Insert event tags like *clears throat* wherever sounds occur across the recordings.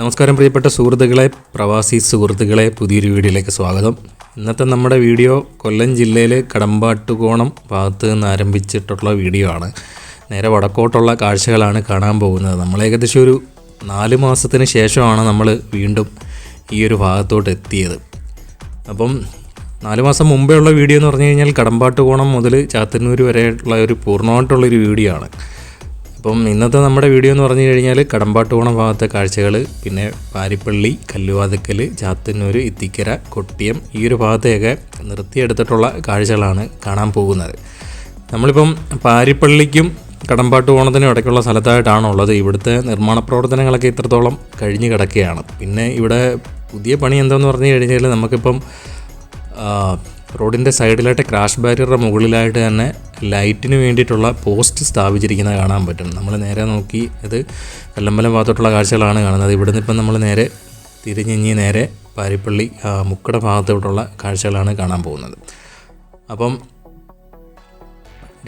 നമസ്കാരം പ്രിയപ്പെട്ട സുഹൃത്തുക്കളെ പ്രവാസി സുഹൃത്തുക്കളെ പുതിയൊരു വീഡിയോയിലേക്ക് സ്വാഗതം. ഇന്നത്തെ നമ്മുടെ വീഡിയോ കൊല്ലം ജില്ലയിലെ കടമ്പാട്ടുകോണം ഭാഗത്ത് നിന്ന് ആരംഭിച്ചിട്ടുള്ള വീഡിയോ ആണ്. നേരെ വടക്കോട്ടുള്ള കാഴ്ചകളാണ് കാണാൻ പോകുന്നത്. നമ്മൾ ഏകദേശം ഒരു നാല് മാസത്തിന് ശേഷമാണ് നമ്മൾ വീണ്ടും ഈ ഒരു ഭാഗത്തോട്ട് എത്തിയത്. അപ്പം നാല് മാസം മുമ്പേ ഉള്ള വീഡിയോ എന്ന് പറഞ്ഞു കഴിഞ്ഞാൽ കടമ്പാട്ടുകോണം മുതൽ ചാത്തന്നൂർ വരെയുള്ള ഒരു പൂർണമായിട്ടുള്ളൊരു വീഡിയോ ആണ്. അപ്പം ഇന്നത്തെ നമ്മുടെ വീഡിയോ എന്ന് പറഞ്ഞു കഴിഞ്ഞാൽ കടമ്പാട്ടുകോണം ഭാഗത്തെ കാഴ്ചകൾ പിന്നെ പാരിപ്പള്ളി കല്ലുവാതക്കൽ ചാത്തന്നൂർ ഇത്തിക്കര കൊട്ടിയം ഈ ഒരു ഭാഗത്തെയൊക്കെ നിർത്തിയെടുത്തിട്ടുള്ള കാഴ്ചകളാണ് കാണാൻ പോകുന്നത്. നമ്മളിപ്പം പാരിപ്പള്ളിക്കും കടമ്പാട്ടുകോണത്തിനും ഇടയ്ക്കുള്ള സ്ഥലത്തായിട്ടാണ് ഉള്ളത്. ഇവിടുത്തെ നിർമ്മാണ പ്രവർത്തനങ്ങളൊക്കെ ഇത്രത്തോളം കഴിഞ്ഞ് കിടക്കുകയാണ്. പിന്നെ ഇവിടെ പുതിയ പണി എന്താണെന്ന് പറഞ്ഞു കഴിഞ്ഞാൽ നമുക്കിപ്പം റോഡിന്റെ സൈഡിലായിട്ട് ക്രാഷ് ബാരിയറുടെ മുകളിലായിട്ട് തന്നെ ലൈറ്റിന് വേണ്ടിയിട്ടുള്ള പോസ്റ്റ് സ്ഥാപിച്ചിരിക്കുന്നത് കാണാൻ പറ്റും. നമ്മൾ നേരെ നോക്കി ഇത് കല്ലമ്പലം ഭാഗത്തോട്ടുള്ള കാഴ്ചകളാണ് കാണുന്നത്. ഇവിടുന്ന് ഇപ്പം നമ്മൾ നേരെ തിരിഞ്ഞിഞ്ഞ് നേരെ പാരിപ്പള്ളി മുക്കട ഭാഗത്തോട്ടുള്ള കാഴ്ചകളാണ് കാണാൻ പോകുന്നത്. അപ്പം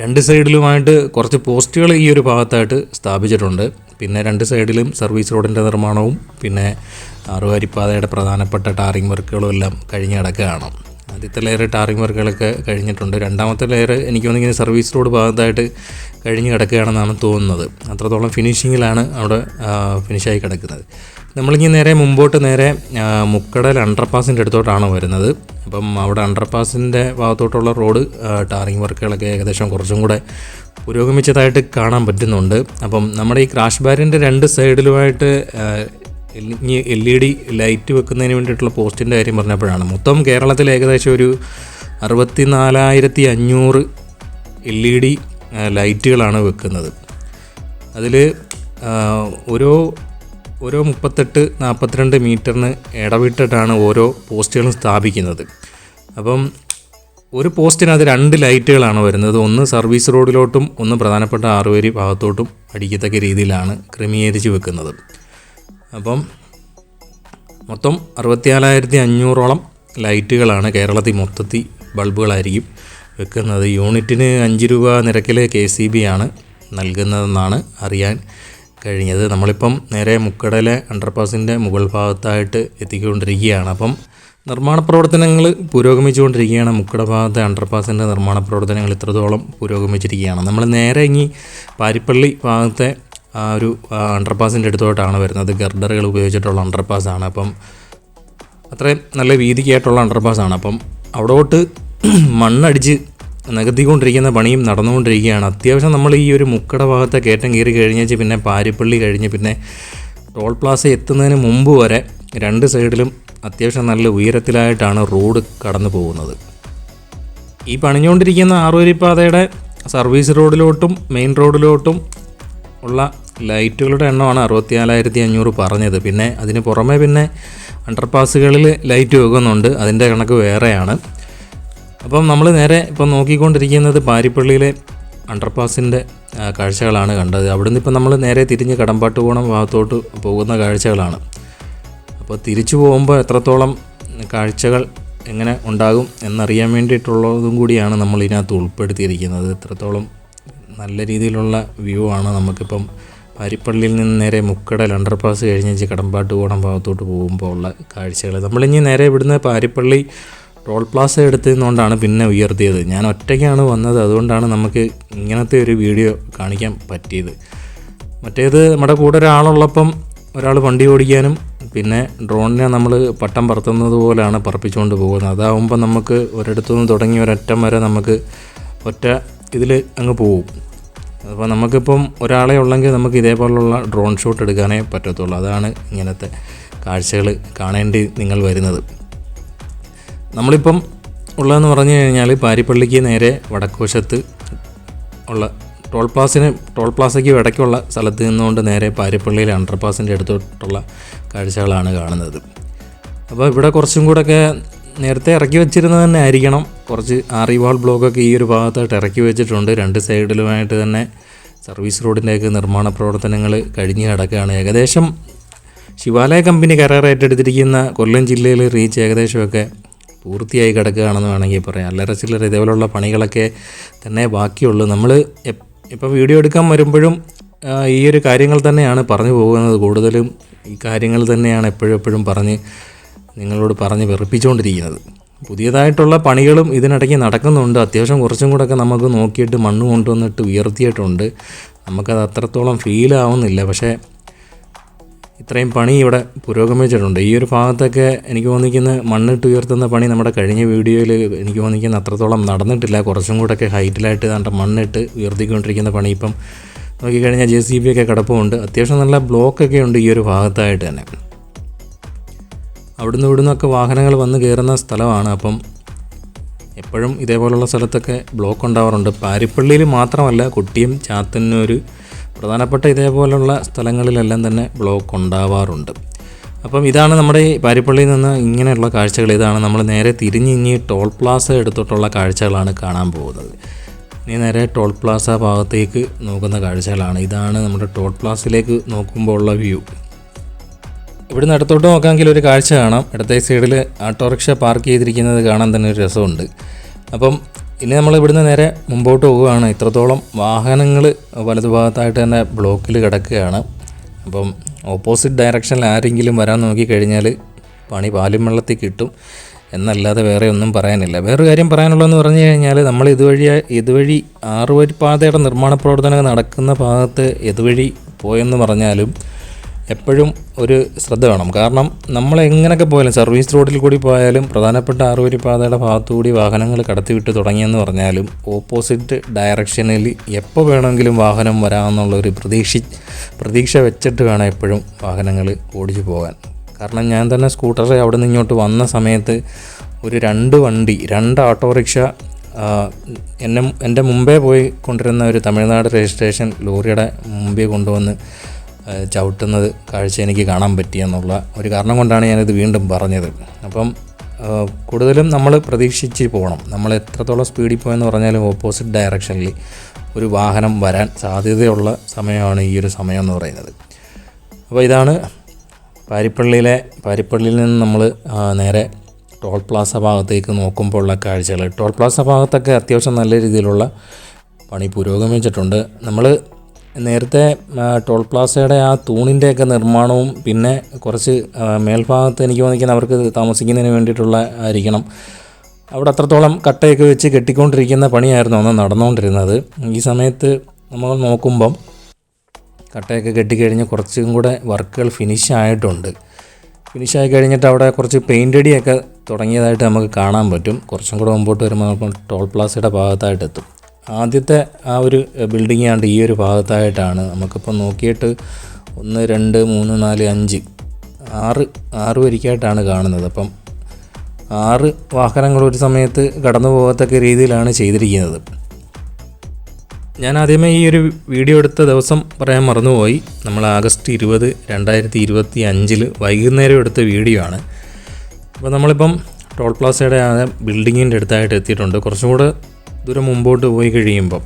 രണ്ട് സൈഡിലുമായിട്ട് കുറച്ച് പോസ്റ്റുകൾ ഈ ഒരു ഭാഗത്തായിട്ട് സ്ഥാപിച്ചിട്ടുണ്ട്. പിന്നെ രണ്ട് സൈഡിലും സർവീസ് റോഡിന്റെ നിർമ്മാണവും പിന്നെ ആറുവാരിപ്പാതയുടെ പ്രധാനപ്പെട്ട ടാറിംഗ് വർക്കുകളും എല്ലാം കഴിഞ്ഞ് കിടക്കുകയാണ്. ആദ്യത്തെ ലെയർ ടാറിങ് വർക്കുകളൊക്കെ കഴിഞ്ഞിട്ടുണ്ട്. രണ്ടാമത്തെ ലെയർ എനിക്ക് തോന്നുന്നു സർവീസ് റോഡ് ഭാഗത്തായിട്ട് കഴിഞ്ഞ് കിടക്കുകയാണെന്നാണ് തോന്നുന്നത്. അത്രത്തോളം ഫിനിഷിങ്ങിലാണ് അവിടെ ഫിനിഷായി കിടക്കുന്നത്. നമ്മളിങ്ങനെ നേരെ മുമ്പോട്ട് നേരെ മുക്കടൽ അണ്ടർപാസിന്റെ അടുത്തോട്ടാണ് വരുന്നത്. അപ്പം അവിടെ അണ്ടർപാസിന്റെ ഭാഗത്തോട്ടുള്ള റോഡ് ടാറിങ് വർക്കുകളൊക്കെ ഏകദേശം കുറച്ചും കൂടെ പുരോഗമിച്ചതായിട്ട് കാണാൻ പറ്റുന്നുണ്ട്. അപ്പം നമ്മുടെ ഈ ക്രാഷ് ബാരിന്റെ രണ്ട് സൈഡിലുമായിട്ട് എൽ ഇ ഡി ലൈറ്റ് വെക്കുന്നതിന് വേണ്ടിയിട്ടുള്ള പോസ്റ്റിന്റെ കാര്യം പറഞ്ഞപ്പോഴാണ്. മൊത്തം കേരളത്തിൽ ഏകദേശം ഒരു അറുപത്തി നാലായിരത്തി അഞ്ഞൂറ് എൽ ഇ ഡി ലൈറ്റുകളാണ് വെക്കുന്നത്. അതിൽ ഓരോ ഓരോ മുപ്പത്തെട്ട് നാൽപ്പത്തിരണ്ട് മീറ്ററിന് ഇടവിട്ടിട്ടാണ് ഓരോ പോസ്റ്റുകളും സ്ഥാപിക്കുന്നത്. അപ്പം ഒരു പോസ്റ്റിനകത്ത് രണ്ട് ലൈറ്റുകളാണ് വരുന്നത്. ഒന്ന് സർവീസ് റോഡിലോട്ടും ഒന്ന് പ്രധാനപ്പെട്ട ആറുപേരി ഭാഗത്തോട്ടും അടിക്കത്തക്ക രീതിയിലാണ് ക്രമീകരിച്ച് വെക്കുന്നത്. അപ്പം മൊത്തം അറുപത്തിനാലായിരത്തി അഞ്ഞൂറോളം ലൈറ്റുകളാണ് കേരളത്തിൽ മൊത്തത്തിൽ ബൾബുകളായിരിക്കും വെക്കുന്നത്. യൂണിറ്റിന് അഞ്ച് രൂപ നിരക്കിൽ കെ സി ബി ആണ് നൽകുന്നതെന്നാണ് അറിയാൻ കഴിഞ്ഞത്. നമ്മളിപ്പം നേരെ മുക്കടലെ അണ്ടർപാസിന്റെ മുകൾ ഭാഗത്തായിട്ട് എത്തിക്കൊണ്ടിരിക്കുകയാണ്. അപ്പം നിർമ്മാണ പ്രവർത്തനങ്ങൾ പുരോഗമിച്ചുകൊണ്ടിരിക്കുകയാണ്. മുക്കട ഭാഗത്തെ അണ്ടർപാസിന്റെ നിർമ്മാണ പ്രവർത്തനങ്ങൾ ഇത്രത്തോളം പുരോഗമിച്ചിരിക്കുകയാണ്. നമ്മൾ നേരെ ഇനി പാരിപ്പള്ളി ഭാഗത്തെ ആ ഒരു അണ്ടർപാസിന്റെ അടുത്തോട്ടാണ് വരുന്നത്. ഗർഡറുകൾ ഉപയോഗിച്ചിട്ടുള്ള അണ്ടർപാസാണ് അപ്പം അത്രയും നല്ല വീതിക്കായിട്ടുള്ള അണ്ടർപാസാണ് അപ്പം അവിടോട്ട് *clears throat* മണ്ണടിച്ച് നികത്തിക്കൊണ്ടിരിക്കുന്ന പണിയും നടന്നുകൊണ്ടിരിക്കുകയാണ്. അത്യാവശ്യം നമ്മൾ ഈ ഒരു മുക്കട ഭാഗത്തെ കയറ്റം കയറി കഴിഞ്ഞേച്ച് പിന്നെ പാരിപ്പള്ളി കഴിഞ്ഞ് പിന്നെ ടോൾ പ്ലാസ എത്തുന്നതിന് മുമ്പ് വരെ രണ്ട് സൈഡിലും അത്യാവശ്യം നല്ല ഉയരത്തിലായിട്ടാണ് റോഡ് കടന്നു പോകുന്നത്. ഈ പണിഞ്ഞുകൊണ്ടിരിക്കുന്ന ആറുവരിപ്പാതയുടെ സർവീസ് റോഡിലോട്ടും മെയിൻ റോഡിലോട്ടും ഉള്ള ലൈറ്റുകളുടെ എണ്ണമാണ് അറുപത്തിനാലായിരത്തി അഞ്ഞൂറ് പറഞ്ഞത്. പിന്നെ അതിന് പുറമെ പിന്നെ അണ്ടർപാസുകളിൽ ലൈറ്റ് വെക്കുന്നുണ്ട് അതിന്റെ കണക്ക് വേറെയാണ്. അപ്പം നമ്മൾ നേരെ ഇപ്പം നോക്കിക്കൊണ്ടിരിക്കുന്നത് പാരിപ്പള്ളിയിലെ അണ്ടർപാസിന്റെ കാഴ്ചകളാണ് കണ്ടത്. അവിടുന്ന് ഇപ്പം നമ്മൾ നേരെ തിരിഞ്ഞ് കടമ്പാട്ടുകോണം ഭാഗത്തോട്ട് പോകുന്ന കാഴ്ചകളാണ്. അപ്പോൾ തിരിച്ചു പോകുമ്പോൾ എത്രത്തോളം കാഴ്ചകൾ എങ്ങനെ ഉണ്ടാകും എന്നറിയാൻ വേണ്ടിയിട്ടുള്ളതും കൂടിയാണ് നമ്മൾ ഇതിനകത്ത് ഉൾപ്പെടുത്തിയിരിക്കുന്നത്. എത്രത്തോളം നല്ല രീതിയിലുള്ള വ്യൂ ആണ്. നമുക്കിപ്പം പാരിപ്പള്ളിയിൽ നിന്ന് നേരെ മുക്കടൽ അണ്ടർപാസ് കഴിഞ്ഞ് കടമ്പാട്ട് കോണം ഭാഗത്തോട്ട് പോകുമ്പോൾ ഉള്ള കാഴ്ചകൾ. നമ്മളിനി നേരെ ഇവിടുന്ന് പാരിപ്പള്ളി ടോൾ പ്ലാസ എടുത്തതുകൊണ്ടാണ് പിന്നെ ഉയർത്തിയത്. ഞാൻ ഒറ്റയ്ക്കാണ് വന്നത്. അതുകൊണ്ടാണ് നമുക്ക് ഇങ്ങനത്തെ ഒരു വീഡിയോ കാണിക്കാൻ പറ്റിയത്. മറ്റേത് നമ്മുടെ കൂടെ ഒരാളുള്ളപ്പം ഒരാൾ വണ്ടി ഓടിക്കാനും പിന്നെ ഡ്രോണിനെ നമ്മൾ പട്ടം പറത്തുന്നത് പോലെയാണ് പറപ്പിച്ചുകൊണ്ട് പോകുന്നത്. അതാവുമ്പോൾ നമുക്ക് ഒരിടത്തു നിന്ന് തുടങ്ങി ഒരറ്റം വരെ നമുക്ക് ഒറ്റ ഇതിൽ അങ്ങ് പോവും. അപ്പോൾ നമുക്കിപ്പം ഒരാളെ ഉള്ളെങ്കിൽ നമുക്ക് ഇതേപോലുള്ള ഡ്രോൺ ഷോട്ട് എടുക്കാനേ പറ്റത്തുള്ളൂ. അതാണ് ഇങ്ങനത്തെ കാഴ്ചകൾ കാണേണ്ടി നിങ്ങൾ വരുന്നത്. നമ്മളിപ്പം ഉള്ളതെന്ന് പറഞ്ഞു കഴിഞ്ഞാൽ പാരിപ്പള്ളിക്ക് നേരെ വടക്കുവശത്ത് ഉള്ള ടോൾ പ്ലാസിന് ടോൾ പ്ലാസയ്ക്ക് ഇടയ്ക്കുള്ള സ്ഥലത്ത് നിന്നുകൊണ്ട് നേരെ പാരിപ്പള്ളിയിലെ അണ്ടർപാസിന്റെ അടുത്തോട്ടുള്ള കാഴ്ചകളാണ് കാണുന്നത്. അപ്പോൾ ഇവിടെ കുറച്ചും കൂടെയൊക്കെ നേരത്തെ ഇറക്കി വെച്ചിരുന്നത് തന്നെ ആയിരിക്കണം. കുറച്ച് ആറിവാൾ ബ്ലോക്കൊക്കെ ഈ ഒരു ഭാഗത്തായിട്ട് ഇറക്കി വെച്ചിട്ടുണ്ട്. രണ്ട് സൈഡിലുമായിട്ട് തന്നെ സർവീസ് റോഡിന്റെയൊക്കെ നിർമ്മാണ പ്രവർത്തനങ്ങൾ കഴിഞ്ഞ് കിടക്കുകയാണ് ഏകദേശം ശിവാലയ കമ്പനി കരാർ ഏറ്റെടുത്തിരിക്കുന്ന കൊല്ലം ജില്ലയിൽ റീച്ച് ഏകദേശമൊക്കെ പൂർത്തിയായി കിടക്കുകയാണെന്ന് വേണമെങ്കിൽ പറയാം. അല്ലറ ചില്ലറ ഇതേപോലുള്ള പണികളൊക്കെ തന്നെ ബാക്കിയുള്ളൂ. നമ്മൾ ഇപ്പോൾ വീഡിയോ എടുക്കാൻ വരുമ്പോഴും ഈ ഒരു കാര്യങ്ങൾ തന്നെയാണ് പറഞ്ഞു പോകുന്നത്. കൂടുതലും ഈ കാര്യങ്ങൾ തന്നെയാണ് എപ്പോഴും എപ്പോഴും പറഞ്ഞ് നിങ്ങളോട് പറഞ്ഞ് വെറുപ്പിച്ചുകൊണ്ടിരിക്കുന്നത്. പുതിയതായിട്ടുള്ള പണികളും ഇതിനിടയ്ക്ക് നടക്കുന്നുണ്ട്. അത്യാവശ്യം കുറച്ചും കൂടെയൊക്കെ നമുക്ക് നോക്കിയിട്ട് മണ്ണ് കൊണ്ടുവന്നിട്ട് ഉയർത്തിയിട്ടുണ്ട്. നമുക്കത് അത്രത്തോളം ഫീൽ ആവുന്നില്ല. പക്ഷേ ഇത്രയും പണി ഇവിടെ പുരോഗമിച്ചിട്ടുണ്ട്. ഈ ഒരു ഭാഗത്തൊക്കെ എനിക്ക് തോന്നിക്കുന്ന മണ്ണിട്ട് ഉയർത്തുന്ന പണി നമ്മുടെ കഴിഞ്ഞ വീഡിയോയിൽ എനിക്ക് തോന്നിക്കുന്ന അത്രത്തോളം നടന്നിട്ടില്ല. കുറച്ചും കൂടെയൊക്കെ ഹൈറ്റിലായിട്ട് നമ്മുടെ മണ്ണിട്ട് ഉയർത്തിക്കൊണ്ടിരിക്കുന്ന പണി. ഇപ്പം നോക്കിക്കഴിഞ്ഞാൽ ജെ സി ബി ഒക്കെ കിടപ്പുണ്ട്. അത്യാവശ്യം നല്ല ബ്ലോക്കൊക്കെ ഉണ്ട് ഈ ഒരു ഭാഗത്തായിട്ട് തന്നെ. അവിടുന്ന് ഇവിടുന്നൊക്കെ വാഹനങ്ങൾ വന്ന് കയറുന്ന സ്ഥലമാണ്. അപ്പം എപ്പോഴും ഇതേപോലുള്ള സ്ഥലത്തൊക്കെ ബ്ലോക്ക് ഉണ്ടാവാറുണ്ട്. പാരിപ്പള്ളിയിൽ മാത്രമല്ല കുട്ടിയും ചാത്തന്നൂർ പ്രധാനപ്പെട്ട ഇതേപോലുള്ള സ്ഥലങ്ങളിലെല്ലാം തന്നെ ബ്ലോക്ക് ഉണ്ടാവാറുണ്ട്. അപ്പം ഇതാണ് നമ്മുടെ ഈ പാരിപ്പള്ളിയിൽ നിന്ന് ഇങ്ങനെയുള്ള കാഴ്ചകൾ. ഇതാണ് നമ്മൾ നേരെ തിരിഞ്ഞ് ഇനി ടോൾ പ്ലാസ എടുത്തിട്ടുള്ള കാഴ്ചകളാണ് കാണാൻ പോകുന്നത്. ഇനി നേരെ ടോൾ പ്ലാസ ഭാഗത്തേക്ക് നോക്കുന്ന കാഴ്ചകളാണ്. ഇതാണ് നമ്മുടെ ടോൾ പ്ലാസയിലേക്ക് നോക്കുമ്പോൾ ഉള്ള വ്യൂ. ഇവിടുന്ന് നടത്തോട്ട് നോക്കാമെങ്കിൽ ഒരു കാഴ്ച കാണാം. ഇടത്തെ സൈഡിൽ ഓട്ടോറിക്ഷ പാർക്ക് ചെയ്തിരിക്കുന്നത് കാണാൻ തന്നെ ഒരു രസമുണ്ട്. അപ്പം ഇനി നമ്മൾ ഇവിടുന്ന് നേരെ മുമ്പോട്ട് പോവുകയാണ്. ഇത്രത്തോളം വാഹനങ്ങൾ വലതുഭാഗത്തായിട്ട് തന്നെ ബ്ലോക്കിൽ കിടക്കുകയാണ്. അപ്പം ഓപ്പോസിറ്റ് ഡയറക്ഷനിൽ ആരെങ്കിലും വരാൻ നോക്കിക്കഴിഞ്ഞാൽ പണി പാലും വെള്ളത്തിൽ കിട്ടും. എന്നല്ലാതെ വേറെ ഒന്നും പറയാനില്ല. വേറൊരു കാര്യം പറയാനുള്ളതെന്ന് പറഞ്ഞു കഴിഞ്ഞാൽ നമ്മൾ ഇതുവഴി ഇതുവഴി ആറുവരി പാതയുടെ നിർമ്മാണ പ്രവർത്തനങ്ങൾ നടക്കുന്ന ഭാഗത്ത് ഇതുവഴി പോയെന്ന് പറഞ്ഞാലും എപ്പോഴും ഒരു ശ്രദ്ധ വേണം. കാരണം നമ്മൾ എങ്ങനെയൊക്കെ പോയാലും സർവീസ് റോഡിൽ കൂടി പോയാലും പ്രധാനപ്പെട്ട ആറുവരി പാതയുടെ ഭാഗത്തുകൂടി വാഹനങ്ങൾ കടത്തിവിട്ട് തുടങ്ങിയെന്ന് പറഞ്ഞാലും ഓപ്പോസിറ്റ് ഡയറക്ഷനിൽ എപ്പോൾ വേണമെങ്കിലും വാഹനം വരാമെന്നുള്ളൊരു പ്രതീക്ഷ പ്രതീക്ഷ വെച്ചിട്ട് വേണം എപ്പോഴും വാഹനങ്ങൾ ഓടിച്ചു പോകാൻ. കാരണം ഞാൻ തന്നെ സ്കൂട്ടർ അവിടെ നിന്ന് ഇങ്ങോട്ട് വന്ന സമയത്ത് ഒരു രണ്ട് വണ്ടി രണ്ട് ഓട്ടോറിക്ഷ എന്നെ എന്റെ മുമ്പേ പോയി കൊണ്ടിരുന്ന ഒരു തമിഴ്നാട് രജിസ്ട്രേഷൻ ലോറിയുടെ മുമ്പേ കൊണ്ടുവന്ന് ചവിട്ടുന്നത് കാഴ്ച എനിക്ക് കാണാൻ പറ്റിയെന്നുള്ള ഒരു കാരണം കൊണ്ടാണ് ഞാനിത് വീണ്ടും പറഞ്ഞത്. അപ്പം കൂടുതലും നമ്മൾ പ്രതീക്ഷിച്ച് പോകണം. നമ്മൾ എത്രത്തോളം സ്പീഡിൽ പോയെന്ന് പറഞ്ഞാലും ഓപ്പോസിറ്റ് ഡയറക്ഷനിൽ ഒരു വാഹനം വരാൻ സാധ്യതയുള്ള സമയമാണ് ഈ ഒരു സമയം എന്ന് പറയുന്നത്. അപ്പോൾ ഇതാണ് പാരിപ്പള്ളിയിലെ പാരിപ്പള്ളിയിൽ നിന്ന് നമ്മൾ നേരെ ടോൾ പ്ലാസ ഭാഗത്തേക്ക് നോക്കുമ്പോൾ ഉള്ള കാഴ്ചകൾ. ടോൾ പ്ലാസ ഭാഗത്തൊക്കെ അത്യാവശ്യം നല്ല രീതിയിലുള്ള പണി പുരോഗമിച്ചിട്ടുണ്ട്. നമ്മൾ നേരത്തെ ടോൾ പ്ലാസയുടെ ആ തൂണിന്റെയൊക്കെ നിർമ്മാണവും പിന്നെ കുറച്ച് മേൽഭാഗത്ത് എനിക്ക് തോന്നിക്കുന്ന അവർക്ക് താമസിക്കുന്നതിന് വേണ്ടിയിട്ടുള്ള ആയിരിക്കണം. അവിടെ അത്രത്തോളം കട്ടയൊക്കെ വെച്ച് കെട്ടിക്കൊണ്ടിരിക്കുന്ന പണിയായിരുന്നു അന്ന് നടന്നുകൊണ്ടിരുന്നത്. ഈ സമയത്ത് നമ്മൾ നോക്കുമ്പം കട്ടയൊക്കെ കെട്ടിക്കഴിഞ്ഞ് കുറച്ചും കൂടെ വർക്കുകൾ ഫിനിഷ് ആയിട്ടുണ്ട്. ഫിനിഷ് ആയി കഴിഞ്ഞിട്ട് അവിടെ കുറച്ച് പെയിന്റ് അടിയൊക്കെ തുടങ്ങിയതായിട്ട് നമുക്ക് കാണാൻ പറ്റും. കുറച്ചും കൂടെ മുമ്പോട്ട് വരുമ്പോൾ ടോൾ പ്ലാസയുടെ ഭാഗത്തായിട്ട് എത്തും ആദ്യത്തെ ആ ഒരു ബിൽഡിംഗ് ആണ്ട് ഈ ഒരു ഭാഗത്തായിട്ടാണ് നമുക്കിപ്പോൾ നോക്കിയിട്ട് ഒന്ന് രണ്ട് മൂന്ന് നാല് അഞ്ച് ആറ് ആറ് വരിക്കായിട്ടാണ് കാണുന്നത്. അപ്പം ആറ് വാഹനങ്ങൾ ഒരു സമയത്ത് കടന്നു പോകത്തക്ക രീതിയിലാണ് ചെയ്തിരിക്കുന്നത്. ഞാൻ ആദ്യമേ ഈ ഒരു വീഡിയോ എടുത്ത ദിവസം പറയാൻ മറന്നുപോയി. നമ്മൾ ആഗസ്റ്റ് ഇരുപത് രണ്ടായിരത്തി ഇരുപത്തി അഞ്ചിൽ വൈകുന്നേരം എടുത്ത വീഡിയോ ആണ്. അപ്പോൾ നമ്മളിപ്പം ടോൾ പ്ലാസയുടെ ആ ബിൽഡിങ്ങിന്റെ അടുത്തായിട്ട് എത്തിയിട്ടുണ്ട്. കുറച്ചും കൂടെ ദൂരം മുമ്പോട്ട് പോയി കഴിയുമ്പം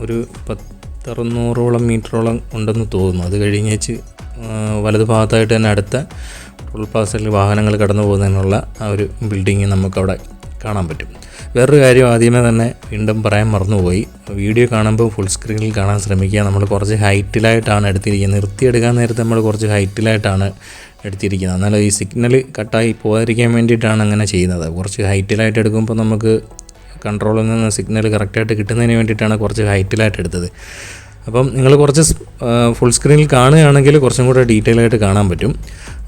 ഒരു പത്തറുന്നൂറോളം മീറ്ററോളം ഉണ്ടെന്ന് തോന്നുന്നു. അത് കഴിഞ്ഞേച്ച് വലത് ഭാഗത്തായിട്ട് തന്നെ അടുത്ത ടോൾ പ്ലാസയിൽ വാഹനങ്ങൾ കടന്നു പോകുന്നതിനുള്ള ആ ഒരു ബിൽഡിങ് നമുക്കവിടെ കാണാൻ പറ്റും. വേറൊരു കാര്യം ആദ്യമേ തന്നെ വീണ്ടും പറയാൻ മറന്നുപോയി. വീഡിയോ കാണുമ്പോൾ ഫുൾ സ്ക്രീനിൽ കാണാൻ ശ്രമിക്കുക. നമ്മൾ കുറച്ച് ഹൈറ്റിലായിട്ടാണ് എടുത്തിരിക്കുന്നത്. നിർത്തിയെടുക്കാൻ നേരത്തെ നമ്മൾ കുറച്ച് ഹൈറ്റിലായിട്ടാണ് എടുത്തിരിക്കുന്നത്. എന്നാലും ഈ സിഗ്നൽ കട്ടായി പോകാതിരിക്കാൻ വേണ്ടിയിട്ടാണ് അങ്ങനെ ചെയ്യുന്നത്. കുറച്ച് ഹൈറ്റിലായിട്ട് എടുക്കുമ്പോൾ നമുക്ക് കൺട്രോളിൽ നിന്ന് സിഗ്നൽ കറക്റ്റായിട്ട് കിട്ടുന്നതിന് വേണ്ടിയിട്ടാണ് കുറച്ച് ഹൈറ്റിലായിട്ട് എടുത്തത്. അപ്പം നിങ്ങൾ കുറച്ച് ഫുൾ സ്ക്രീനിൽ കാണുകയാണെങ്കിൽ കുറച്ചും കൂടെ ഡീറ്റെയിൽ ആയിട്ട് കാണാൻ പറ്റും.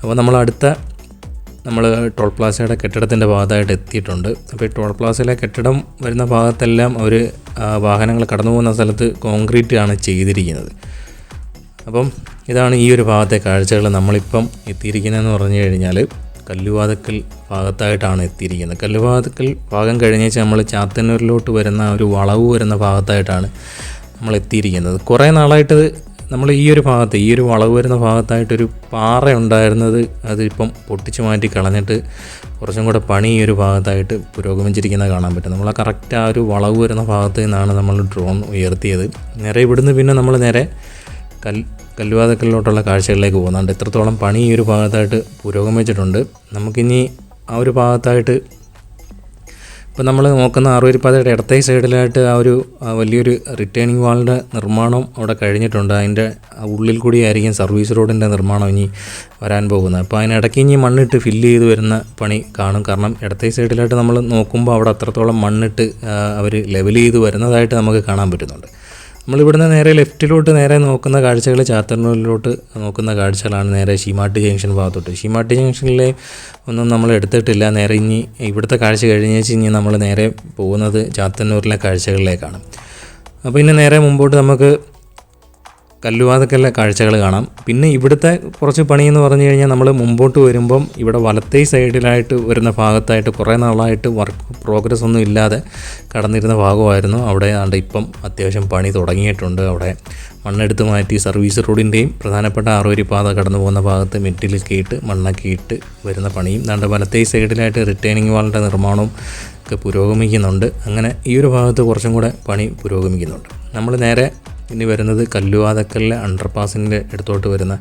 അപ്പോൾ നമ്മൾ അടുത്ത നമ്മൾ ടോൾ പ്ലാസയുടെ കെട്ടിടത്തിന്റെ ഭാഗത്തായിട്ട് എത്തിയിട്ടുണ്ട്. അപ്പോൾ ഈ ടോൾ പ്ലാസയിലെ കെട്ടിടം വരുന്ന ഭാഗത്തെല്ലാം അവർ വാഹനങ്ങൾ കടന്നു പോകുന്ന സ്ഥലത്ത് കോൺക്രീറ്റ് ആണ് ചെയ്തിരിക്കുന്നത്. അപ്പം ഇതാണ് ഈ ഒരു ഭാഗത്തെ കാഴ്ചകൾ നമ്മളിപ്പം എത്തിയിരിക്കുന്നതെന്ന് പറഞ്ഞു കഴിഞ്ഞാൽ കല്ലുവാതക്കൽ ഭാഗത്തായിട്ടാണ് എത്തിയിരിക്കുന്നത്. കല്ലുവാതക്കൽ ഭാഗം കഴിഞ്ഞേച്ച് നമ്മൾ ചാത്തന്നൂരിലോട്ട് വരുന്ന ഒരു വളവ് വരുന്ന ഭാഗത്തായിട്ടാണ് നമ്മൾ എത്തിയിരിക്കുന്നത്. കുറേ നാളായിട്ട് നമ്മൾ ഈ ഒരു ഭാഗത്ത് ഈ ഒരു വളവ് വരുന്ന ഭാഗത്തായിട്ടൊരു പാറ ഉണ്ടായിരുന്നത് അതിപ്പം പൊട്ടിച്ചു മാറ്റി കളഞ്ഞിട്ട് കുറച്ചും കൂടെ പണി ഈ ഒരു ഭാഗത്തായിട്ട് പുരോഗമിച്ചിരിക്കുന്നത് കാണാൻ പറ്റും. നമ്മൾ ആ കറക്റ്റ് ആ ഒരു വളവ് വരുന്ന ഭാഗത്ത് നിന്നാണ് നമ്മൾ ഡ്രോൺ ഉയർത്തിയത്. നേരെ ഇവിടുന്ന് പിന്നെ നമ്മൾ നേരെ കൽ കല്ലുവാതക്കലിലോട്ടുള്ള കാഴ്ചകളിലേക്ക് പോകുന്നുണ്ട്. എത്രത്തോളം പണി ഈ ഒരു ഭാഗത്തായിട്ട് പുരോഗമിച്ചിട്ടുണ്ട് നമുക്കിനി ആ ഒരു ഭാഗത്തായിട്ട് ഇപ്പോൾ നമ്മൾ നോക്കുന്ന ആറുവരിപ്പാതയുടെ ഇടത്തെ സൈഡിലായിട്ട് ആ ഒരു വലിയൊരു റിട്ടേണിംഗ് വാളിന്റെ നിർമ്മാണം അവിടെ കഴിഞ്ഞിട്ടുണ്ട്. അതിന്റെ ഉള്ളിൽ കൂടിയായിരിക്കും സർവീസ് റോഡിന്റെ നിർമ്മാണം ഇനി വരാൻ പോകുന്നത്. അപ്പോൾ അതിനിടയ്ക്ക് ഇനി മണ്ണിട്ട് ഫില്ല് ചെയ്ത് വരുന്ന പണി കാണും. കാരണം ഇടത്തെ സൈഡിലായിട്ട് നമ്മൾ നോക്കുമ്പോൾ അവിടെ അത്രത്തോളം മണ്ണിട്ട് അവർ ലെവൽ ചെയ്ത് വരുന്നതായിട്ട് നമുക്ക് കാണാൻ പറ്റുന്നുണ്ട്. നമ്മളിവിടുന്ന് നേരെ ലെഫ്റ്റിലോട്ട് നേരെ നോക്കുന്ന കാഴ്ചകൾ ചാത്തന്നൂരിലോട്ട് നോക്കുന്ന കാഴ്ചകളാണ് നേരെ ഷീമാട്ടി ജംഗ്ഷൻ ഭാഗത്തോട്ട്. ഷീമാട്ടി ജംഗ്ഷനിലെ ഒന്നും നമ്മൾ എടുത്തിട്ടില്ല. നേരെ ഇനി ഇവിടുത്തെ കാഴ്ച കഴിഞ്ഞ് വെച്ച് ഇനി നമ്മൾ നേരെ പോകുന്നത് ചാത്തന്നൂരിലെ കാഴ്ചകളിലേക്കാണ്. അപ്പോൾ ഇനി നേരെ മുമ്പോട്ട് നമുക്ക് കല്ലുവാതക്കല്ലെ കാഴ്ചകൾ കാണാം. പിന്നെ ഇവിടുത്തെ കുറച്ച് പണിയെന്ന് പറഞ്ഞു കഴിഞ്ഞാൽ നമ്മൾ മുമ്പോട്ട് വരുമ്പം ഇവിടെ വലത്തേ സൈഡിലായിട്ട് വരുന്ന ഭാഗത്തായിട്ട് കുറേ നാളായിട്ട് വർക്ക് പ്രോഗ്രസ് ഒന്നും ഇല്ലാതെ കടന്നിരുന്ന ഭാഗമായിരുന്നു. അവിടെ ആണ്ട് ഇപ്പം അത്യാവശ്യം പണി തുടങ്ങിയിട്ടുണ്ട്. അവിടെ മണ്ണെടുത്ത് മാറ്റി സർവീസ് റോഡിന്റെയും പ്രധാനപ്പെട്ട ആറുവരി പാത കടന്നു പോകുന്ന ഭാഗത്ത് മെറ്റിലൊക്കെ ഇട്ട് മണ്ണൊക്കെ ഇട്ട് വരുന്ന പണിയും ദാണ്ട് വലത്തേ സൈഡിലായിട്ട് റിട്ടേണിംഗ് വാളിന്റെ നിർമ്മാണവും ഒക്കെ പുരോഗമിക്കുന്നുണ്ട്. അങ്ങനെ ഈ ഒരു ഭാഗത്ത് കുറച്ചും കൂടെ പണി പുരോഗമിക്കുന്നുണ്ട്. നമ്മൾ നേരെ ഇനി വരുന്നത് കല്ലുവാതക്കലിലെ അണ്ടർപാസിന്റെ അടുത്തോട്ട് വരുന്ന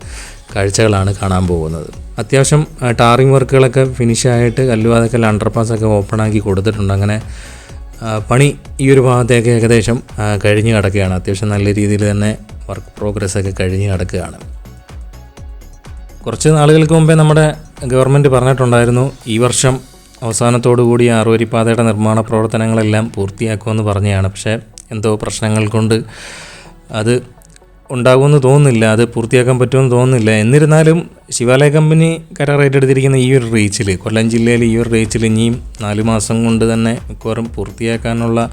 കാഴ്ചകളാണ് കാണാൻ പോകുന്നത്. അത്യാവശ്യം ടാറിങ് വർക്കുകളൊക്കെ ഫിനിഷായിട്ട് കല്ലുവാതക്കൽ അണ്ടർപാസൊക്കെ ഓപ്പണാക്കി കൊടുത്തിട്ടുണ്ട്. അങ്ങനെ പണി ഈ ഒരു ഭാഗത്തേക്ക് ഏകദേശം കഴിഞ്ഞു കിടക്കുകയാണ്. അത്യാവശ്യം നല്ല രീതിയിൽ തന്നെ വർക്ക് പ്രോഗ്രസ് ഒക്കെ കഴിഞ്ഞ് കിടക്കുകയാണ്. കുറച്ച് നാളുകൾക്ക് മുമ്പേ നമ്മുടെ ഗവൺമെന്റ് പറഞ്ഞിട്ടുണ്ടായിരുന്നു ഈ വർഷം അവസാനത്തോടു കൂടി ആറുവരിപ്പാതയുടെ നിർമ്മാണ പ്രവർത്തനങ്ങളെല്ലാം പൂർത്തിയാക്കുമെന്ന് പറഞ്ഞതാണ്. പക്ഷേ എന്തോ പ്രശ്നങ്ങൾ കൊണ്ട് അത് ഉണ്ടാകുമെന്ന് തോന്നുന്നില്ല അത് പൂർത്തിയാക്കാൻ പറ്റുമെന്ന് തോന്നുന്നില്ല. എന്നിരുന്നാലും ശിവാലയ കമ്പനി കരാർ ഏറ്റെടുത്തിരിക്കുന്ന ഈ ഒരു റീച്ചിൽ കൊല്ലം ജില്ലയിൽ ഈ ഒരു റീച്ചിൽ ഇനിയും നാല് മാസം കൊണ്ട് തന്നെ മിക്കവാറും പൂർത്തിയാക്കാനുള്ള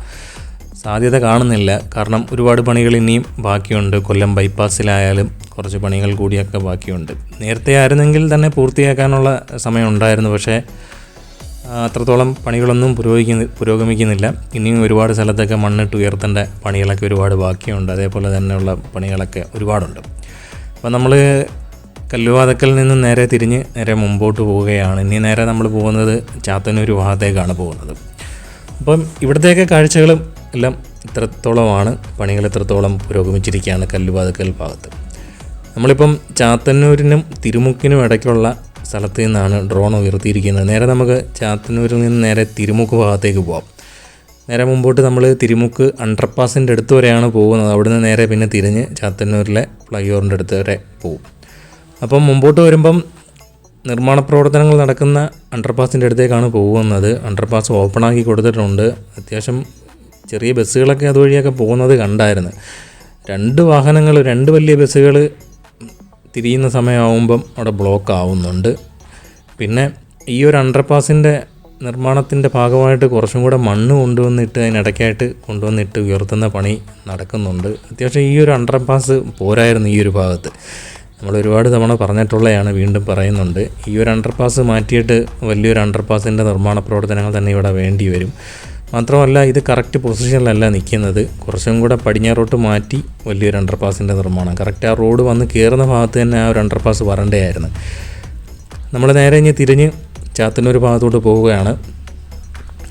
സാധ്യത കാണുന്നില്ല. കാരണം ഒരുപാട് പണികൾ ഇനിയും ബാക്കിയുണ്ട്. കൊല്ലം ബൈപ്പാസിലായാലും കുറച്ച് പണികൾ കൂടിയൊക്കെ ബാക്കിയുണ്ട്. നേരത്തെ ആയിരുന്നെങ്കിൽ തന്നെ പൂർത്തിയാക്കാനുള്ള സമയം ഉണ്ടായിരുന്നു. പക്ഷേ അത്രത്തോളം പണികളൊന്നും പുരോഗമിക്കുന്ന പുരോഗമിക്കുന്നില്ല. ഇനിയും ഒരുപാട് സ്ഥലത്തൊക്കെ മണ്ണിട്ട് ഉയർത്തേണ്ട പണികളൊക്കെ ഒരുപാട് ബാക്കിയുണ്ട്. അതേപോലെ തന്നെയുള്ള പണികളൊക്കെ ഒരുപാടുണ്ട്. അപ്പോൾ നമ്മൾ കല്ലുവാതക്കൽ നിന്ന് നേരെ തിരിഞ്ഞ് നേരെ മുമ്പോട്ട് പോവുകയാണ്. ഇനി നേരെ നമ്മൾ പോകുന്നത് ചാത്തന്നൂർ ഭാഗത്തേക്കാണ് പോകുന്നത്. അപ്പം ഇവിടത്തേക്ക് കാഴ്ചകളും എല്ലാം ഇത്രത്തോളമാണ്. പണികൾ ഇത്രത്തോളം പുരോഗമിച്ചിരിക്കുകയാണ് കല്ലുവാതക്കൽ ഭാഗത്ത്. നമ്മളിപ്പം ചാത്തന്നൂരിനും തിരുമുക്കിനും ഇടയ്ക്കുള്ള സ്ഥലത്ത് നിന്നാണ് ഡ്രോൺ ഉയർത്തിയിരിക്കുന്നത്. നേരെ നമുക്ക് ചാത്തന്നൂരിൽ നിന്ന് നേരെ തിരുമുക്ക് ഭാഗത്തേക്ക് പോകാം നേരെ മുമ്പോട്ട് നമ്മൾ തിരുമുക്ക് അണ്ടർപാസിന്റെ അടുത്ത് വരെയാണ് പോകുന്നത്. അവിടുന്ന് നേരെ പിന്നെ തിരിഞ്ഞ് ചാത്തന്നൂരിലെ ഫ്ലൈ ഓവറിന്റെ അടുത്ത് വരെ പോകും അപ്പം മുമ്പോട്ട് വരുമ്പം നിർമ്മാണ പ്രവർത്തനങ്ങൾ നടക്കുന്ന അണ്ടർപാസിന്റെ അടുത്തേക്കാണ് പോകുന്നത്. അണ്ടർപാസ് ഓപ്പൺ ആക്കി കൊടുത്തിട്ടുണ്ട്. അത്യാവശ്യം ചെറിയ ബസ്സുകളൊക്കെ അതുവഴിയൊക്കെ പോകുന്നത് കണ്ടായിരുന്നു. രണ്ട് വാഹനങ്ങൾ രണ്ട് വലിയ ബസ്സുകൾ തിരിയുന്ന സമയമാകുമ്പം അവിടെ ബ്ലോക്ക് ആവുന്നുണ്ട്. പിന്നെ ഈ ഒരു അണ്ടർപാസിന്റെ നിർമ്മാണത്തിന്റെ ഭാഗമായിട്ട് കുറച്ചും കൂടെ മണ്ണ് കൊണ്ടുവന്നിട്ട് അതിനിടയ്ക്കായിട്ട് കൊണ്ടുവന്നിട്ട് ഉയർത്തുന്ന പണി നടക്കുന്നുണ്ട്. അത്യാവശ്യം ഈ ഒരു അണ്ടർപാസ് പോരായിരുന്നു ഈ ഒരു ഭാഗത്ത്. നമ്മൾ ഒരുപാട് തവണ പറഞ്ഞിട്ടുള്ളതാണ് വീണ്ടും പറയുന്നുണ്ട്. ഈ ഒരു അണ്ടർപാസ് മാറ്റിയിട്ട് വലിയൊരു അണ്ടർപാസിന്റെ നിർമ്മാണ പ്രവർത്തനങ്ങൾ തന്നെ ഇവിടെ വേണ്ടി വരും. മാത്രമല്ല ഇത് കറക്റ്റ് പൊസിഷനിലല്ല നിൽക്കുന്നത് കുറച്ചും കൂടെ പടിഞ്ഞാറോട്ട് മാറ്റി വലിയൊരു അണ്ടർപാസിന്റെ നിർമ്മാണം. കറക്റ്റ് ആ റോഡ് വന്ന് കയറുന്ന ഭാഗത്ത് തന്നെ ആ ഒരു അണ്ടർപാസ് വരണ്ടയായിരുന്നു. നമ്മൾ നേരെ ഇനി തിരിഞ്ഞ് ചാത്തന്നൂർ ഭാഗത്തോട്ട് പോവുകയാണ്.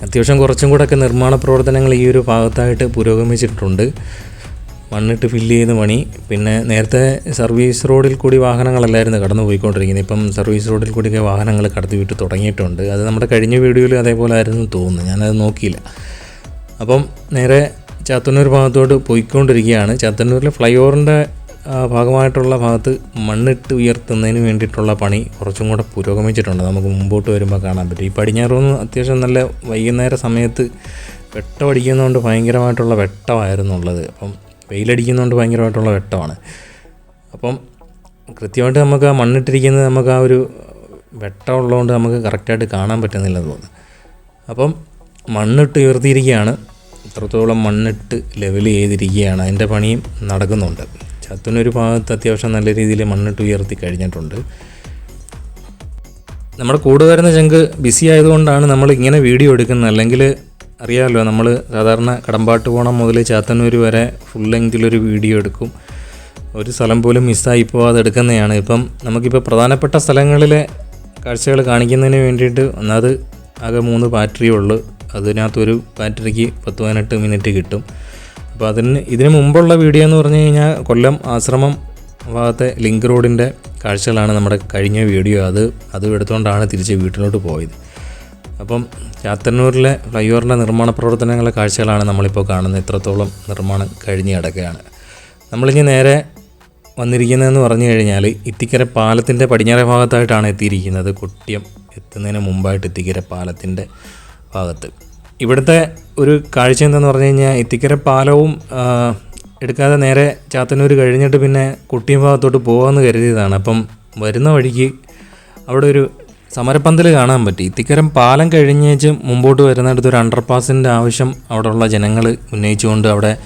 അത്യാവശ്യം കുറച്ചും കൂടെയൊക്കെ നിർമ്മാണ പ്രവർത്തനങ്ങൾ ഈ ഒരു ഭാഗത്തായിട്ട് പുരോഗമിച്ചിട്ടുണ്ട്. മണ്ണിട്ട് ഫില്ല് ചെയ്യുന്ന പണി. പിന്നെ നേരത്തെ സർവീസ് റോഡിൽ കൂടി വാഹനങ്ങളല്ലായിരുന്നു കടന്നു പോയിക്കൊണ്ടിരിക്കുന്നത് ഇപ്പം സർവീസ് റോഡിൽ കൂടിയൊക്കെ വാഹനങ്ങൾ കടത്തി വിട്ട് തുടങ്ങിയിട്ടുണ്ട്. അത് നമ്മുടെ കഴിഞ്ഞ വീഡിയോയിൽ അതേപോലെ ആയിരുന്നു തോന്നുന്നു. ഞാനത് നോക്കിയില്ല. അപ്പം നേരെ ചാത്തന്നൂർ ഭാഗത്തോട്ട് പോയിക്കൊണ്ടിരിക്കുകയാണ്. ചാത്തന്നൂരിലെ ഫ്ലൈ ഓവറിന്റെ ഭാഗമായിട്ടുള്ള ഭാഗത്ത് മണ്ണിട്ട് ഉയർത്തുന്നതിന് വേണ്ടിയിട്ടുള്ള പണി കുറച്ചും കൂടെ പുരോഗമിച്ചിട്ടുണ്ട്. നമുക്ക് മുമ്പോട്ട് വരുമ്പോൾ കാണാൻ പറ്റും. ഈ പടിഞ്ഞാറൊന്ന് അത്യാവശ്യം നല്ല വൈകുന്നേര സമയത്ത് വെട്ടമടിക്കുന്നതുകൊണ്ട് ഭയങ്കരമായിട്ടുള്ള വെട്ടമായിരുന്നു ഉള്ളത്. അപ്പം വെയിലടിക്കുന്നതുകൊണ്ട് ഭയങ്കരമായിട്ടുള്ള വെട്ടമാണ്. അപ്പം കൃത്യമായിട്ട് നമുക്ക് ആ മണ്ണിട്ടിരിക്കുന്നത് നമുക്ക് ആ ഒരു വെട്ടമുള്ളതുകൊണ്ട് നമുക്ക് കറക്റ്റായിട്ട് കാണാൻ പറ്റുന്നില്ല തോന്നുന്നു. അപ്പം മണ്ണിട്ട് ഉയർത്തിയിരിക്കുകയാണ്. ഇത്രത്തോളം മണ്ണിട്ട് ലെവൽ ചെയ്തിരിക്കുകയാണ്. അതിന്റെ പണിയും നടക്കുന്നുണ്ട്. ചത്തുനൊരു ഭാഗത്ത് അത്യാവശ്യം നല്ല രീതിയിൽ മണ്ണിട്ട് ഉയർത്തി കഴിഞ്ഞിട്ടുണ്ട്. നമ്മുടെ കൂടെ വരുന്ന ചങ്ക് ബിസി ആയതുകൊണ്ടാണ് നമ്മൾ ഇങ്ങനെ വീഡിയോ എടുക്കുന്നത്. അല്ലെങ്കിൽ അറിയാമല്ലോ നമ്മൾ സാധാരണ കടമ്പാട്ട് പോണം മുതൽ ചാത്തന്നൂർ വരെ ഫുൾ ലെങ്തിലൊരു വീഡിയോ എടുക്കും. ഒരു സ്ഥലം പോലും മിസ്സായി പോവാതെ എടുക്കുന്നതാണ്. ഇപ്പം നമുക്കിപ്പോൾ പ്രധാനപ്പെട്ട സ്ഥലങ്ങളിലെ കാഴ്ചകൾ കാണിക്കുന്നതിന് വേണ്ടിയിട്ട് ഒന്നാമത് ആകെ മൂന്ന് ബാറ്ററിയേ ഉള്ളൂ. അതിനകത്തൊരു ബാറ്ററിക്ക് പത്ത് പതിനെട്ട് മിനിറ്റ് കിട്ടും. അപ്പോൾ അതിന് ഇതിന് മുമ്പുള്ള വീഡിയോ എന്ന് പറഞ്ഞു കഴിഞ്ഞാൽ കൊല്ലം ആശ്രമം ഭാഗത്തെ ലിങ്ക് റോഡിന്റെ കാഴ്ചകളാണ് നമ്മുടെ കഴിഞ്ഞ വീഡിയോ അത് അത് എടുത്തുകൊണ്ടാണ് തിരിച്ച് വീട്ടിലോട്ട് പോയത്. അപ്പം ചാത്തന്നൂരിലെ ഫ്ലൈ ഓവറിന്റെ നിർമ്മാണ പ്രവർത്തനങ്ങളെ കാഴ്ചകളാണ് നമ്മളിപ്പോൾ കാണുന്നത്. ഇത്രത്തോളം നിർമ്മാണം കഴിഞ്ഞ് കിടക്കുകയാണ്. നമ്മളിനി നേരെ വന്നിരിക്കുന്നതെന്ന് പറഞ്ഞു കഴിഞ്ഞാൽ ഇത്തിക്കര പാലത്തിന്റെ പടിഞ്ഞാറേ ഭാഗത്തായിട്ടാണ് എത്തിയിരിക്കുന്നത്. കുട്ടിയം എത്തുന്നതിന് മുമ്പായിട്ട് ഇത്തിക്കര പാലത്തിന്റെ ഭാഗത്ത്. ഇവിടുത്തെ ഒരു കാഴ്ച എന്തെന്ന് പറഞ്ഞു കഴിഞ്ഞാൽ ഇത്തിക്കര പാലവും എടുക്കാതെ നേരെ ചാത്തന്നൂർ കഴിഞ്ഞിട്ട് പിന്നെ കുട്ടിയം ഭാഗത്തോട്ട് പോകാമെന്ന് കരുതിയതാണ്. അപ്പം വരുന്ന വഴിക്ക് അവിടെ ഒരു സമരപ്പന്തൽ കാണാൻ പറ്റി. ഇത്തിക്കരം പാലം കഴിഞ്ഞേച്ച് മുമ്പോട്ട് വരുന്നിടത്ത് ഒരു അണ്ടർപാസിന്റെ ആവശ്യം അവിടെയുള്ള ജനങ്ങൾ ഉന്നയിച്ചുകൊണ്ട് അവിടെ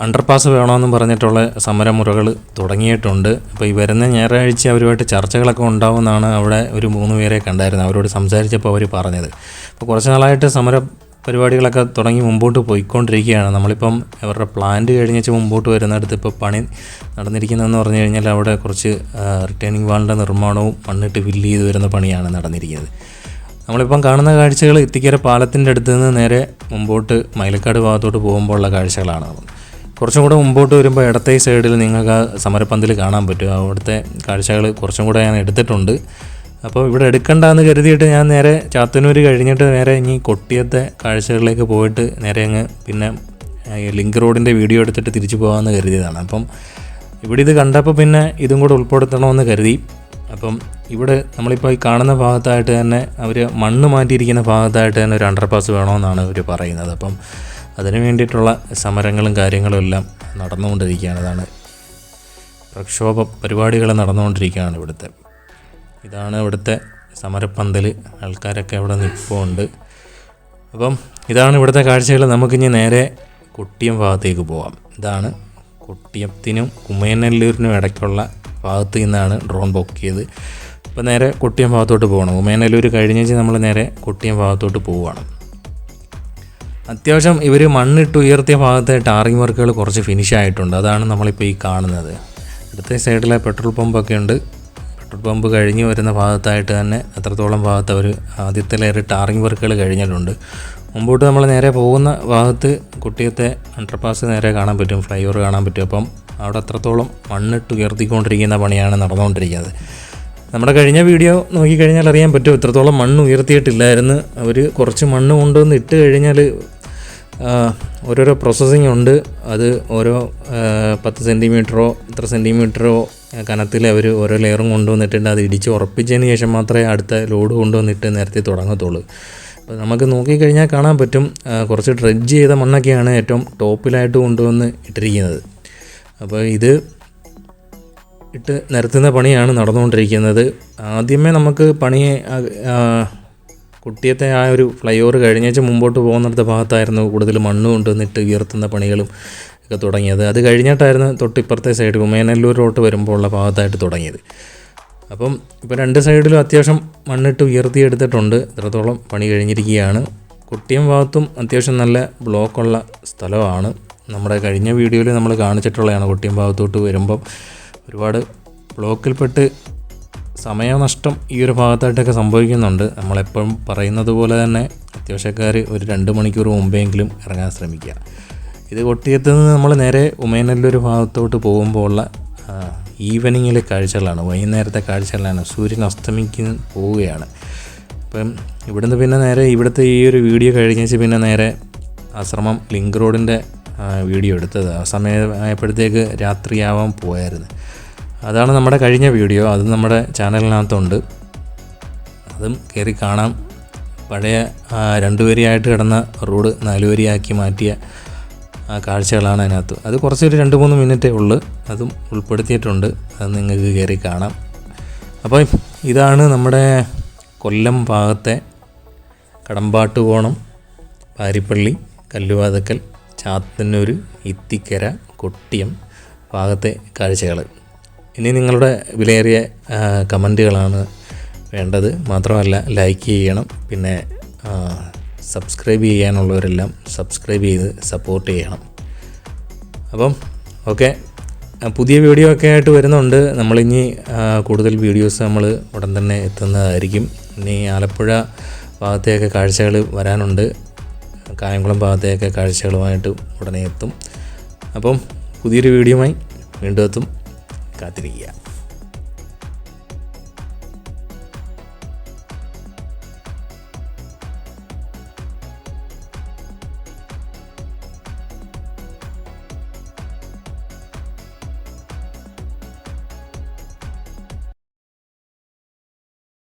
അണ്ടർപാസ് വേണമെന്ന് പറഞ്ഞിട്ടുള്ള സമരമുറകൾ തുടങ്ങിയിട്ടുണ്ട്. അപ്പോൾ ഈ വരുന്ന ഞായറാഴ്ച അവരുമായിട്ട് ചർച്ചകളൊക്കെ ഉണ്ടാവുമെന്നാണ് അവിടെ ഒരു മൂന്ന് പേരെ കണ്ടായിരുന്നത്. അവരോട് സംസാരിച്ചപ്പോൾ അവർ പറഞ്ഞത്. അപ്പോൾ കുറച്ച് നാളായിട്ട് സമര പരിപാടികളൊക്കെ തുടങ്ങി മുമ്പോട്ട് പോയിക്കൊണ്ടിരിക്കുകയാണ്. നമ്മളിപ്പം അവരുടെ പ്ലാന്റ് കഴിഞ്ഞിട്ട് മുമ്പോട്ട് വരുന്നിടത്ത് ഇപ്പോൾ പണി നടന്നിരിക്കുന്നതെന്ന് പറഞ്ഞു കഴിഞ്ഞാൽ അവിടെ കുറച്ച് റിട്ടേണിംഗ് വാളിന്റെ നിർമ്മാണവും മണ്ണിട്ട് ഫില്ല് ചെയ്ത് വരുന്ന പണിയാണ് നടന്നിരിക്കുന്നത്. നമ്മളിപ്പം കാണുന്ന കാഴ്ചകൾ ഇത്തിക്കര പാലത്തിന്റെ അടുത്ത് നിന്ന് നേരെ മുമ്പോട്ട് മയിലക്കാട് ഭാഗത്തോട്ട് പോകുമ്പോഴുള്ള കാഴ്ചകളാണ്. കുറച്ചും കൂടെ മുമ്പോട്ട് വരുമ്പോൾ ഇടത്തെ സൈഡിൽ നിങ്ങൾക്ക് ആ സമരപ്പന്തൽ കാണാൻ പറ്റും. അവിടുത്തെ കാഴ്ചകൾ കുറച്ചും കൂടെ ഞാൻ എടുത്തിട്ടുണ്ട്. അപ്പോൾ ഇവിടെ എടുക്കണ്ടെന്ന് കരുതിയിട്ട് ഞാൻ നേരെ ചാത്തന്നൂർ കഴിഞ്ഞിട്ട് നേരെ ഇനി കൊട്ടിയത്തെ കാഴ്ചകളിലേക്ക് പോയിട്ട് നേരെ അങ്ങ് പിന്നെ ലിങ്ക് റോഡിന്റെ വീഡിയോ എടുത്തിട്ട് തിരിച്ചു പോകാമെന്ന് കരുതിയതാണ്. അപ്പം ഇവിടെ ഇത് കണ്ടപ്പോൾ പിന്നെ ഇതും കൂടെ ഉൾപ്പെടുത്തണമെന്ന് കരുതി. അപ്പം ഇവിടെ നമ്മളിപ്പോൾ ഈ കാണുന്ന ഭാഗത്തായിട്ട് തന്നെ അവർ മണ്ണ് മാറ്റിയിരിക്കുന്ന ഭാഗത്തായിട്ട് തന്നെ ഒരു അണ്ടർപാസ് വേണമെന്നാണ് അവർ പറയുന്നത്. അപ്പം അതിന് വേണ്ടിയിട്ടുള്ള സമരങ്ങളും കാര്യങ്ങളും എല്ലാം നടന്നുകൊണ്ടിരിക്കുകയാണ്. അതാണ് പ്രക്ഷോഭ പരിപാടികൾ നടന്നുകൊണ്ടിരിക്കുകയാണ് ഇവിടുത്തെ. ഇതാണ് ഇവിടുത്തെ സമരപ്പന്തൽ. ആൾക്കാരൊക്കെ അവിടെ നിൽപ്പുണ്ട്. അപ്പം ഇതാണ് ഇവിടുത്തെ കാഴ്ചകൾ. നമുക്കിനി നേരെ കുട്ടിയം ഭാഗത്തേക്ക് പോവാം. ഇതാണ് കുട്ടിയത്തിനും ഉമയനെല്ലൂരിനും ഇടയ്ക്കുള്ള ഭാഗത്ത് നിന്നാണ് ഡ്രോൺ പൊക്കിയത്. അപ്പോൾ നേരെ കുട്ടിയം ഭാഗത്തോട്ട് പോകണം. ഉമയനെല്ലൂർ കഴിഞ്ഞേച്ച് നമ്മൾ നേരെ കുട്ടിയം ഭാഗത്തോട്ട് പോവുകയാണ്. അത്യാവശ്യം ഇവർ മണ്ണിട്ട് ഉയർത്തിയ ഭാഗത്തെ ടാറിങ് വർക്കുകൾ കുറച്ച് ഫിനിഷ് ആയിട്ടുണ്ട്. അതാണ് നമ്മളിപ്പോൾ ഈ കാണുന്നത്. അടുത്ത സൈഡിലെ പെട്രോൾ പമ്പൊക്കെ ഉണ്ട്. പെട്രോൾ പമ്പ് കഴിഞ്ഞ് വരുന്ന ഭാഗത്തായിട്ട് തന്നെ അത്രത്തോളം ഭാഗത്ത് അവർ ആദ്യത്തെ ലെയർ ടാറിങ് വർക്കുകൾ കഴിഞ്ഞിട്ടുണ്ട്. മുമ്പോട്ട് നമ്മൾ നേരെ പോകുന്ന ഭാഗത്ത് കുട്ടിയത്തെ അണ്ടർപാസ് നേരെ കാണാൻ പറ്റും ഫ്ലൈ ഓവർ കാണാൻ പറ്റും. അപ്പം അവിടെ അത്രത്തോളം മണ്ണിട്ട് ഉയർത്തിക്കൊണ്ടിരിക്കുന്ന പണിയാണ് നടന്നുകൊണ്ടിരിക്കുന്നത്. നമ്മുടെ കഴിഞ്ഞ വീഡിയോ നോക്കിക്കഴിഞ്ഞാൽ അറിയാൻ പറ്റും ഇത്രത്തോളം മണ്ണ് ഉയർത്തിയിട്ടില്ലായിരുന്നു. അവർ കുറച്ച് മണ്ണ് കൊണ്ടുവന്ന് ഇട്ട് കഴിഞ്ഞാൽ ഓരോരോ പ്രോസസ്സിംഗ് ഉണ്ട്. അത് ഓരോ പത്ത് സെന്റിമീറ്ററോ ഇത്ര സെന്റിമീറ്ററോ കനത്തിൽ അവർ ഓരോ ലെയറും കൊണ്ടുവന്നിട്ടുണ്ട്. അത് ഇടിച്ച് ഉറപ്പിച്ചതിന് ശേഷം മാത്രമേ അടുത്ത ലോഡ് കൊണ്ടുവന്നിട്ട് നേരത്തെ തുടങ്ങത്തുള്ളൂ. അപ്പോൾ നമുക്ക് നോക്കിക്കഴിഞ്ഞാൽ കാണാൻ പറ്റും കുറച്ച് ഡ്രഡ്ജ് ചെയ്ത മണ്ണൊക്കെയാണ് ഏറ്റവും ടോപ്പിലായിട്ട് കൊണ്ടുവന്ന് ഇട്ടിരിക്കുന്നത്. അപ്പോൾ ഇത് ഇട്ട് നിരത്തുന്ന പണിയാണ് നടന്നുകൊണ്ടിരിക്കുന്നത്. ആദ്യമേ നമുക്ക് പണി ആ, ആ, കുട്ടിയത്തെ ആ ഒരു ഫ്ലൈ ഓവർ കഴിഞ്ഞേച്ച് മുമ്പോട്ട് പോകുന്നിടത്ത ഭാഗത്തായിരുന്നു കൂടുതൽ മണ്ണ് കൊണ്ടുവന്നിട്ട് ഉയർത്തുന്ന പണികളും ഒക്കെ തുടങ്ങിയത്. അത് കഴിഞ്ഞിട്ടായിരുന്നു തൊട്ടിപ്പുറത്തെ സൈഡ് ഉമയനല്ലൂരിലോട്ട് വരുമ്പോൾ ഉള്ള ഭാഗത്തായിട്ട് തുടങ്ങിയത്. അപ്പം ഇപ്പോൾ രണ്ട് സൈഡിലും അത്യാവശ്യം മണ്ണിട്ട് ഉയർത്തിയെടുത്തിട്ടുണ്ട്. ഇത്രത്തോളം പണി കഴിഞ്ഞിരിക്കുകയാണ്. കുട്ടിയം ഭാഗത്തും അത്യാവശ്യം നല്ല ബ്ലോക്കുള്ള സ്ഥലമാണ്. നമ്മുടെ കഴിഞ്ഞ വീഡിയോയിൽ നമ്മൾ കാണിച്ചിട്ടുള്ളതാണ് കുട്ടിയം ഭാഗത്തോട്ട് വരുമ്പം. ഒരുപാട് ബ്ലോക്കിൽപ്പെട്ട് സമയനഷ്ടം ഈ ഒരു ഭാഗത്തായിട്ടൊക്കെ സംഭവിക്കുന്നുണ്ട്. നമ്മളെപ്പോഴും പറയുന്നത് പോലെ തന്നെ അത്യാവശ്യക്കാർ ഒരു രണ്ട് മണിക്കൂർ മുമ്പെങ്കിലും ഇറങ്ങാൻ ശ്രമിക്കുക. ഇത് കൊട്ടിയത്ത് നിന്ന് നമ്മൾ നേരെ ഉമയനല്ലൂർ ഭാഗത്തോട്ട് പോകുമ്പോൾ ഉള്ള ഈവനിങ്ങിലെ കാഴ്ചകളാണ്. വൈകുന്നേരത്തെ കാഴ്ചകളാണ്. സൂര്യൻ അസ്തമിക്കുന്ന പോവുകയാണ്. അപ്പം ഇവിടുന്ന് പിന്നെ നേരെ ഇവിടുത്തെ ഈ ഒരു വീഡിയോ കഴിഞ്ഞേച്ച് പിന്നെ നേരെ ആശ്രമം ലിങ്ക് റോഡിന്റെ വീഡിയോ എടുത്തത്. ആ സമയമായപ്പോഴത്തേക്ക് രാത്രിയാവാൻ പോയായിരുന്നു. അതാണ് നമ്മുടെ കഴിഞ്ഞ വീഡിയോ. അത് നമ്മുടെ ചാനലിനകത്തുണ്ട്. അതും കയറി കാണാം. പഴയ ആ, രണ്ട് വരിയായിട്ട് കിടന്ന റോഡ് നാല് വരിയാക്കി മാറ്റിയ ആ കാഴ്ചകളാണ് അതിനകത്ത്. അത് കുറച്ചൊരു രണ്ട് മൂന്ന് മിനിറ്റേ ഉള്ളൂ. അതും ഉൾപ്പെടുത്തിയിട്ടുണ്ട്. അത് നിങ്ങൾക്ക് കയറി കാണാം. അപ്പോൾ ഇതാണ് നമ്മുടെ കൊല്ലം ഭാഗത്തെ കടമ്പാട്ടുകോണം പാരിപ്പള്ളി കല്ലുവാതക്കൽ ചാത്തന്നൂർ ഇത്തിക്കര കൊട്ടിയം ഭാഗത്തെ കാഴ്ചകൾ. ഇനി നിങ്ങളുടെ വിലയേറിയ കമന്റുകളാണ് വേണ്ടത്. മാത്രമല്ല ലൈക്ക് ചെയ്യണം. പിന്നെ സബ്സ്ക്രൈബ് ചെയ്യാനുള്ളവരെല്ലാം സബ്സ്ക്രൈബ് ചെയ്ത് സപ്പോർട്ട് ചെയ്യണം. അപ്പം ഓക്കെ പുതിയ വീഡിയോ ഒക്കെ ആയിട്ട് വരുന്നുണ്ട്. നമ്മളിനി കൂടുതൽ വീഡിയോസ് നമ്മൾ ഉടൻ തന്നെ എത്തുന്നതായിരിക്കും. ഇനി ആലപ്പുഴ ഭാഗത്തെയൊക്കെ കാഴ്ചകൾ വരാനുണ്ട്. കായംകുളം ഭാഗത്തെയൊക്കെ കാഴ്ചകളുമായിട്ട് ഉടനെ എത്തും. അപ്പം പുതിയൊരു വീഡിയോയുമായി വീണ്ടും എത്തും. കാത്തിരിക്കുക.